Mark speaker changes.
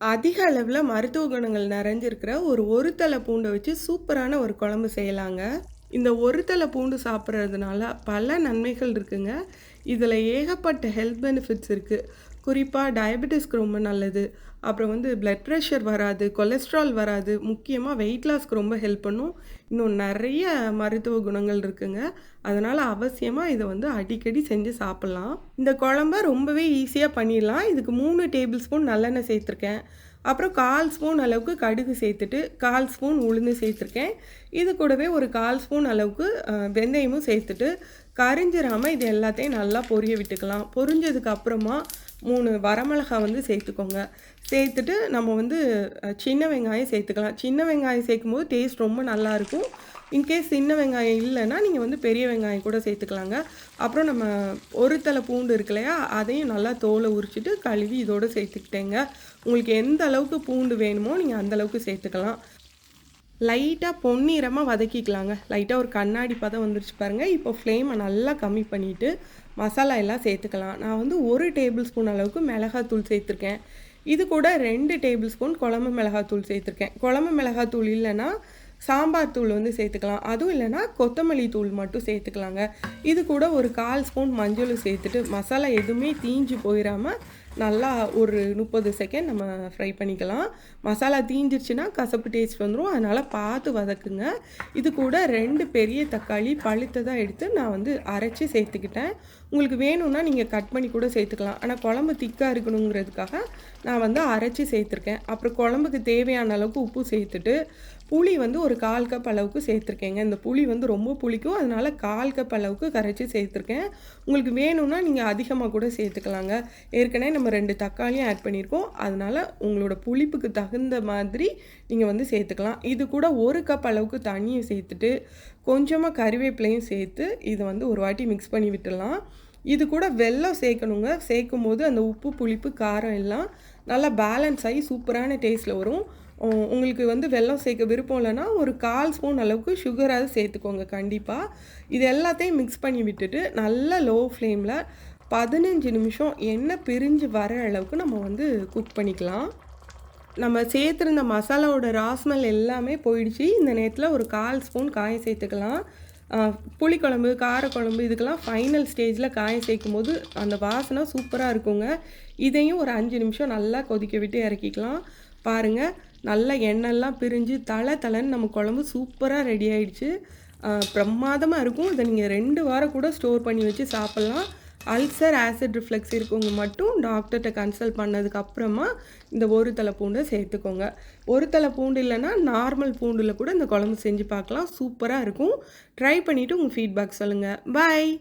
Speaker 1: அதிக அளவில் மருத்துவ குணங்கள் நிறைஞ்சிருக்கிற ஒரு ஒரு தலை பூண்டை வச்சு சூப்பரான ஒரு குழம்பு செய்யலாங்க. இந்த ஒரு தலை பூண்டு சாப்பிட்றதுனால பல நன்மைகள் இருக்குங்க. இதில் ஏகப்பட்ட ஹெல்த் பெனிஃபிட்ஸ் இருக்குது குறிப்பாக டயபெட்டிஸ்க்கு ரொம்ப நல்லது. அப்புறம் வந்து பிளட் ப்ரெஷர் வராது கொலஸ்ட்ரால் வராது. முக்கியமாக வெயிட் லாஸ்க்கு ரொம்ப ஹெல்ப் பண்ணும். இன்னும் நிறைய மருத்துவ குணங்கள் இருக்குங்க. அதனால் அவசியமாக இதை வந்து அடிக்கடி செஞ்சு சாப்பிட்லாம். இந்த குழம்ப ரொம்பவே ஈஸியாக பண்ணிடலாம். இதுக்கு மூணு டேபிள் ஸ்பூன் நல்லெண்ணெய் சேர்த்துருக்கேன். அப்புறம் கால் ஸ்பூன் அளவுக்கு கடுகு சேர்த்துட்டு கால் ஸ்பூன் உளுந்து சேர்த்துருக்கேன். இது கூடவே ஒரு கால் ஸ்பூன் அளவுக்கு வெந்தயமும் சேர்த்துட்டு கரிஞ்சிராமல் இது எல்லாத்தையும் நல்லா பொரிய விட்டுக்கலாம். பொரிஞ்சதுக்கு அப்புறமா மூணு வரமிளகாய் வந்து சேர்த்துக்கோங்க. சேர்த்துட்டு நம்ம வந்து சின்ன வெங்காயம் சேர்த்துக்கலாம். சின்ன வெங்காயம் சேர்க்கும்போது டேஸ்ட் ரொம்ப நல்லாயிருக்கும் இன்கேஸ் சின்ன வெங்காயம் இல்லைன்னா நீங்கள் வந்து பெரிய வெங்காயம் கூட சேர்த்துக்கலாங்க. அப்புறம் நம்ம ஒரு தலை பூண்டு இருக்கு இல்லையா அதையும் நல்லா தோலை உரிச்சிட்டு கழுவி இதோடு சேர்த்துக்கிட்டேங்க. உங்களுக்கு எந்த அளவுக்கு பூண்டு வேணுமோ நீங்கள் அந்த அளவுக்கு சேர்த்துக்கலாம். லைட்டாக பொன்னிறமாக வதக்கிக்கலாங்க. லைட்டாக ஒரு கண்ணாடி பதம் வந்துருச்சு பாருங்கள் இப்போ ஃப்ளேமை நல்லா கம்மி பண்ணிவிட்டு மசாலா எல்லாம் சேர்த்துக்கலாம். நான் வந்து ஒரு டேபிள் ஸ்பூன் அளவுக்கு மிளகாத்தூள் சேர்த்துருக்கேன். இது கூட ரெண்டு டேபிள் ஸ்பூன் குழம்பு மிளகாத்தூள் சேர்த்துருக்கேன். குழம்பு மிளகாத்தூள் இல்லைன்னா சாம்பார் தூள் வந்து சேர்த்துக்கலாம். அதுவும் இல்லைன்னா கொத்தமல்லி தூள் மட்டும் சேர்த்துக்கலாங்க. இது கூட ஒரு கால் ஸ்பூன் மஞ்சள் சேர்த்துட்டு மசாலா எதுவுமே தீஞ்சு போயிடாமல் நல்லா ஒரு முப்பது செகண்ட் நம்ம ஃப்ரை பண்ணிக்கலாம். மசாலா தீஞ்சிருச்சுன்னா கசப்பு டேஸ்ட் வந்துடும் அதனால் பார்த்து வதக்குங்க. இது கூட ரெண்டு பெரிய தக்காளி பழுத்ததாக எடுத்து நான் வந்து அரைச்சி சேர்த்துக்கிட்டேன். உங்களுக்கு வேணும்னா நீங்கள் கட் பண்ணி கூட சேர்த்துக்கலாம். ஆனால் குழம்பு திக்காக இருக்கணுங்கிறதுக்காக நான் வந்து அரைச்சி சேர்த்துருக்கேன். அப்புறம் குழம்புக்கு தேவையான அளவுக்கு உப்பு சேர்த்துட்டு புளி வந்து ஒரு கால் கப் அளவுக்கு சேர்த்துருக்கேங்க. இந்த புளி வந்து ரொம்ப புளிக்கும். அதனால் கால் கப் அளவுக்கு கரைச்சி சேர்த்துருக்கேன். உங்களுக்கு வேணும்னா நீங்கள் அதிகமாக கூட சேர்த்துக்கலாங்க. ஏற்கனவே நம்ம ரெண்டு தக்காளியும் ஆட் பண்ணியிருக்கோம். அதனால் உங்களோட புளிப்புக்கு தகுந்த மாதிரி நீங்கள் வந்து சேர்த்துக்கலாம். இது கூட ஒரு கப் அளவுக்கு தண்ணியை சேர்த்துட்டு கொஞ்சமாக கறிவேப்பிலையும் சேர்த்து இதை வந்து ஒரு வாட்டி மிக்ஸ் பண்ணி விட்டுடலாம். இது கூட வெல்லம் சேர்க்கணுங்க. சேர்க்கும் போது அந்த உப்பு புளிப்பு காரம் எல்லாம் நல்லா பேலன்ஸ் ஆகி சூப்பரான டேஸ்ட்டில் வரும். உங்களுக்கு வந்து வெல்லம் சேர்க்க விருப்பம் இல்லைன்னா ஒரு கால் ஸ்பூன் அளவுக்கு சுகராக சேர்த்துக்கோங்க கண்டிப்பாக இது எல்லாத்தையும் மிக்ஸ் பண்ணி விட்டுட்டு நல்லா லோ ஃப்ளேமில் பதினஞ்சு நிமிஷம் எண்ணெய் பிரிஞ்சு வர அளவுக்கு நம்ம வந்து குக் பண்ணிக்கலாம். நம்ம சேர்த்துருந்த மசாலாவோட ராஸ்மெல் எல்லாமே போயிடுச்சு. இந்த நேரத்தில் ஒரு கால் ஸ்பூன் காயம் சேர்த்துக்கலாம். புளிக்குழம்பு காரக்குழம்பு இதுக்கெல்லாம் ஃபைனல் ஸ்டேஜில் காயம் சேர்க்கும் போது அந்த வாசனை சூப்பராக இருக்குங்க. இதையும் ஒரு அஞ்சு நிமிஷம் நல்லா கொதிக்க விட்டு இறக்கிக்கலாம். பாருங்கள் நல்லா எண்ணெய்லாம் பிரிஞ்சு தலை தலைன்னு நம்ம குழம்பு சூப்பராக ரெடி ஆயிடுச்சு. பிரமாதமாக இருக்கும். இதை நீங்கள் ரெண்டு வாரம் கூட ஸ்டோர் பண்ணி வச்சு சாப்பிட்லாம். அல்சர் ஆசிட் ரிஃப்ளெக்ஸ் இருக்கவங்க மட்டும் டாக்டர்கிட்ட கன்சல்ட் பண்ணதுக்கப்புறமா இந்த ஒரு தலை பூண்டை சேர்த்துக்கோங்க. ஒரு தலை பூண்டு இல்லைன்னா நார்மல் பூண்டில் கூட இந்த குழம்பு செஞ்சு பார்க்கலாம். சூப்பராக இருக்கும். ட்ரை பண்ணிவிட்டு உங்கள் ஃபீட்பேக் சொல்லுங்கள் பாய்